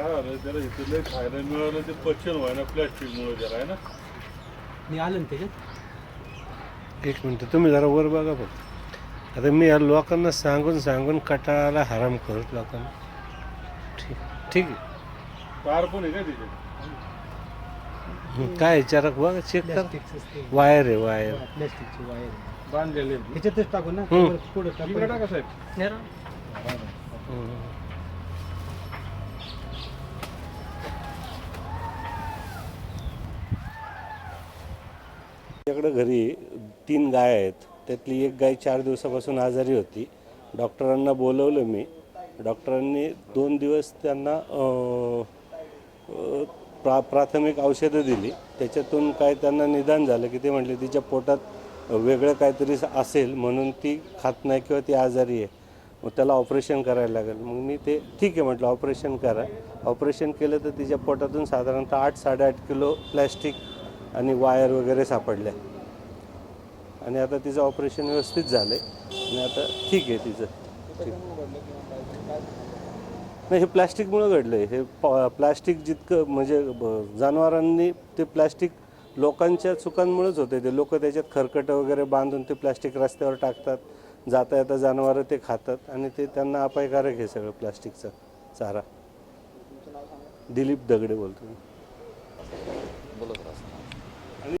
काय झालं? त्याला इथं लय खायला मिळालं ते पचन व्हायना प्लॅस्टिकमुळे जरा आहे ना? मी आलं ना त्याच्यात. एक मिनटं तुम्ही जरा वर बघा पण आता मी या लोकांना सांगून सांगून कटाळाला हराम करत लोकांना. ठीक ठीक आहे. पण आहे का तिथे? हं, काय विचारा बघा चेक कर. प्लॅस्टिकचं वायर आहे वायर. प्लॅस्टिकची वायर बांधलेले ह्याच्यातच टाकू ना. हम्म. पुढे इकडे टाका साहेब. हं. आमच्याकडं घरी तीन गाय आहेत. त्यातली एक गाय चार दिवसापासून आजारी होती. डॉक्टरांना बोलवलं मी. डॉक्टरांनी दोन दिवस त्यांना प्रा प्राथमिक औषधं दिली. त्याच्यातून काय त्यांना निदान झालं की ते म्हटले तिच्या पोटात वेगळं काहीतरी असेल म्हणून ती खात नाही किंवा ती आजारी आहे. मग त्याला ऑपरेशन करायला लागेल. मग मी ते ठीक आहे म्हटलं ऑपरेशन करा. ऑपरेशन केलं तर तिच्या पोटातून साधारणतः आठ साडेआठ किलो प्लॅस्टिक आणि वायर वगैरे सापडल्या. आणि आता तिचं ऑपरेशन व्यवस्थित झालं आहे आणि आता ठीक आहे तिचं. ठीक. नाही हे प्लॅस्टिकमुळं घडलं आहे हे प- प्लॅस्टिक जितकं म्हणजे ब- जनावरांनी ते प्लॅस्टिक लोकांच्या चुकांमुळेच होते ते लोक त्याच्यात खरकटं वगैरे बांधून ते प्लॅस्टिक रस्त्यावर टाकतात. जाता येता जनावरं ते खातात आणि ते त्यांना अपायकारक आहे सगळं प्लॅस्टिकचा चारा. दिलीप दगडे बोलतो मी.